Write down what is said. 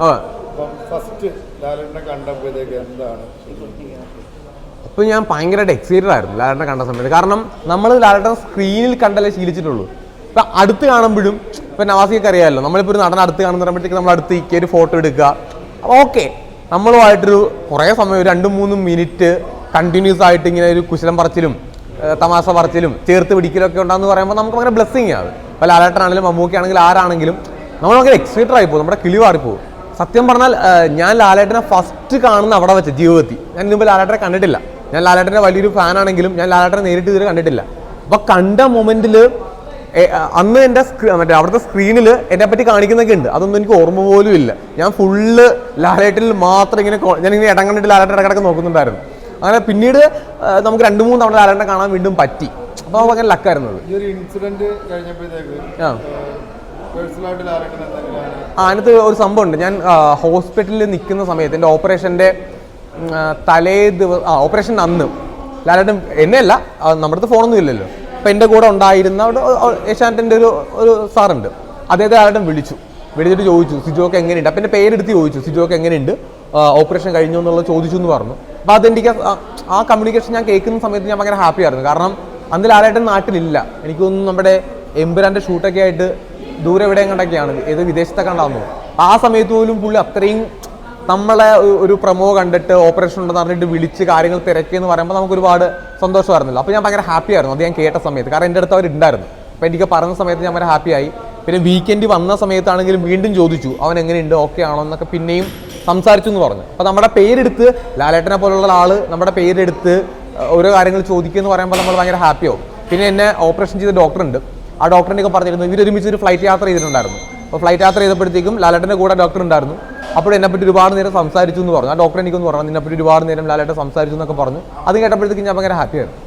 അപ്പം ഫസ്റ്റ് ലാലേട്ടനെ കണ്ടപ്പോഴത്തേക്ക് എന്താണ്? അപ്പോൾ ഞാൻ ഭയങ്കരമായിട്ട് എക്സൈറ്റഡ് ആയിരുന്നു ലാലേട്ടനെ കണ്ട സമയത്ത്. കാരണം നമ്മൾ ലാലേട്ടൻ സ്ക്രീനിൽ കണ്ടല്ലേ ശീലിച്ചിട്ടുള്ളൂ. ഇപ്പം അടുത്ത് കാണുമ്പോഴും ഇപ്പം നവാസിയൊക്കെ അറിയാമല്ലോ നമ്മളിപ്പോൾ ഒരു നടൻ അടുത്ത് കാണുന്ന പറയുമ്പോഴത്തേക്ക് നമ്മൾ അടുത്ത് ഇരിക്കുക ഒരു ഫോട്ടോ എടുക്കുക. ഓക്കെ നമ്മളുമായിട്ടൊരു കുറേ സമയം ഒരു രണ്ട് മൂന്ന് മിനിറ്റ് കണ്ടിന്യൂസ് ആയിട്ട് ഇങ്ങനെ ഒരു കുശലം പറച്ചിലും തമാശ പറച്ചിലും ചേർത്ത് പിടിക്കലൊക്കെ ഉണ്ടാകുന്ന പറയുമ്പോൾ നമുക്ക് ഭയങ്കര ബ്ലെസ്സിങ് ആണ്. ഇപ്പോൾ ലാലേട്ടനാണെങ്കിലും മമ്മൂക്കാണെങ്കിലും ആരാണെങ്കിലും നമ്മൾ ഭയങ്കര എക്സൈറ്റഡ് ആയി പോകും. നമ്മുടെ കിളി മാറിപ്പോകും. സത്യം പറഞ്ഞാൽ ഞാൻ ലാലേട്ടനെ ഫസ്റ്റ് കാണുന്ന അവിടെ വെച്ച് ജീവിതത്തിൽ. ഞാൻ മുമ്പ് ലാലേട്ടനെ കണ്ടിട്ടില്ല. ഞാൻ ലാലേട്ടന്റെ വലിയൊരു ഫാൻ ആണെങ്കിലും ഞാൻ ലാലേട്ടനെ നേരിട്ട് ഇതുവരെ കണ്ടിട്ടില്ല. അപ്പോൾ കണ്ട മൊമെന്റിൽ അന്ന് എന്റെ സ്ക്രീ മറ്റേ അവിടുത്തെ സ്ക്രീനിൽ എന്നെ പറ്റി കാണിക്കുന്നൊക്കെ ഉണ്ട്. അതൊന്നും എനിക്ക് ഓർമ്മ പോലും ഇല്ല. ഞാൻ ഫുള്ള് ലാലേട്ടിൽ മാത്രം ഇങ്ങനെ ഞാൻ ഇങ്ങനെ ഇടം കണ്ടിട്ട് ലാലേട്ടൻ ഇടക്കിടക്ക് നോക്കുന്നുണ്ടായിരുന്നു. അങ്ങനെ പിന്നീട് നമുക്ക് രണ്ട് മൂന്ന് തവണ ലാലേട്ടനെ കാണാൻ വീണ്ടും പറ്റി. അപ്പോൾ അങ്ങനെ ലക്കായിരുന്നു ഈ ഒരു ഇൻസിഡന്റ് കഴിഞ്ഞപ്പോഴത്തേക്ക് ആ. അതിനകത്ത് ഒരു സംഭവമുണ്ട്. ഞാൻ ഹോസ്പിറ്റലിൽ നിൽക്കുന്ന സമയത്ത് എന്റെ ഓപ്പറേഷന്റെ തലേ ദിവസം ആ ഓപ്പറേഷൻ അന്ന്. ലാലേട്ടൻ എന്നെയല്ല നമ്മുടെ അടുത്ത് ഫോണൊന്നും ഇല്ലല്ലോ. അപ്പം എന്റെ കൂടെ ഉണ്ടായിരുന്ന ഏഷ്യാനെറ്റിന്റെ ഒരു ഒരു സാറുണ്ട്. അദ്ദേഹത്തെ ലാലേട്ടൻ വിളിച്ചു. വിളിച്ചിട്ട് ചോദിച്ചു സിജോക്ക് എങ്ങനെയുണ്ട്? അപ്പം എന്റെ പേരെടുത്ത് ചോദിച്ചു സിജോക്ക് എങ്ങനെയുണ്ട്? ഓപ്പറേഷൻ കഴിഞ്ഞു എന്നുള്ളത് ചോദിച്ചു എന്ന് പറഞ്ഞു. അപ്പോൾ അതെനിക്ക് ആ- കമ്മ്യൂണിക്കേഷൻ ഞാൻ കേൾക്കുന്ന സമയത്ത് ഞാൻ ഭയങ്കര ഹാപ്പി ആയിരുന്നു കാരണം അന്ന് ലാലേട്ടൻ നാട്ടിലില്ല. എനിക്കൊന്നും നമ്മുടെ എമ്പുരാന്റെ ഷൂട്ടൊക്കെ ആയിട്ട് ദൂരെ എവിടെയും കണ്ടൊക്കെയാണ്. ഏത് വിദേശത്തെ കണ്ടാന്നു. ആ സമയത്ത് പോലും പുള്ളി അത്രയും നമ്മളെ ഒരു പ്രമോ കണ്ടിട്ട് ഓപ്പറേഷൻ ഉണ്ടെന്ന് പറഞ്ഞിട്ട് വിളിച്ച് കാര്യങ്ങൾ തിരക്കിയെന്ന് പറയുമ്പോൾ നമുക്ക് ഒരുപാട് സന്തോഷമായിരുന്നല്ലോ. അപ്പോൾ ഞാൻ ഭയങ്കര ഹാപ്പി ആയിരുന്നു. അത് ഞാൻ കേട്ട സമയത്ത്. കാരണം എന്റെ അടുത്ത് അവരുണ്ടായിരുന്നു. അപ്പോൾ എനിക്ക് പറഞ്ഞ സമയത്ത് ഞാൻ ഭയങ്കര ഹാപ്പിയായി പിന്നെ വീക്കെൻഡ് വന്ന സമയത്താണെങ്കിലും വീണ്ടും ചോദിച്ചു അവൻ എങ്ങനെയുണ്ട്? ഓക്കെ ആണോ? എന്നൊക്കെ പിന്നെയും സംസാരിച്ചു എന്ന് പറഞ്ഞു. അപ്പോൾ നമ്മുടെ പേരെടുത്ത് ലാലേട്ടനെ പോലുള്ള ആൾ നമ്മുടെ പേരെടുത്ത് ഓരോ കാര്യങ്ങൾ ചോദിക്കുക എന്ന് പറയുമ്പോൾ നമ്മൾ ഭയങ്കര ഹാപ്പിയാവും പിന്നെ എന്നെ ഓപ്പറേഷൻ ചെയ്ത ഡോക്ടറുണ്ട് ആ ഡോക്ടറിനെയൊക്കെ പറഞ്ഞിരുന്നു. ഇവരൊരുമിച്ച് ഒരു ഫ്ലൈറ്റ് യാത്ര ചെയ്തിട്ടുണ്ടായിരുന്നു. അപ്പോൾ ഫ്ലൈറ്റ് യാത്ര ചെയ്തപ്പോഴത്തേക്കും ലാലേട്ടന്റെ കൂടെ ഡോക്ടർ ഉണ്ടായിരുന്നു. അപ്പോൾ എന്നെപ്പറ്റി ഒരുപാട് നേരം സംസാരിച്ചു എന്ന് പറഞ്ഞു. ആ ഡോക്ടർ എനിക്കൊന്ന് പറഞ്ഞു. എന്നെപ്പറ്റി ഒരുപാട് നേരം ലാലേട്ടൻ സംസാരിച്ചു എന്നൊക്കെ പറഞ്ഞു. അത് കേട്ടപ്പോഴത്തേക്കും ഞാൻ ഭയങ്കര ഹാപ്പിയായിരുന്നു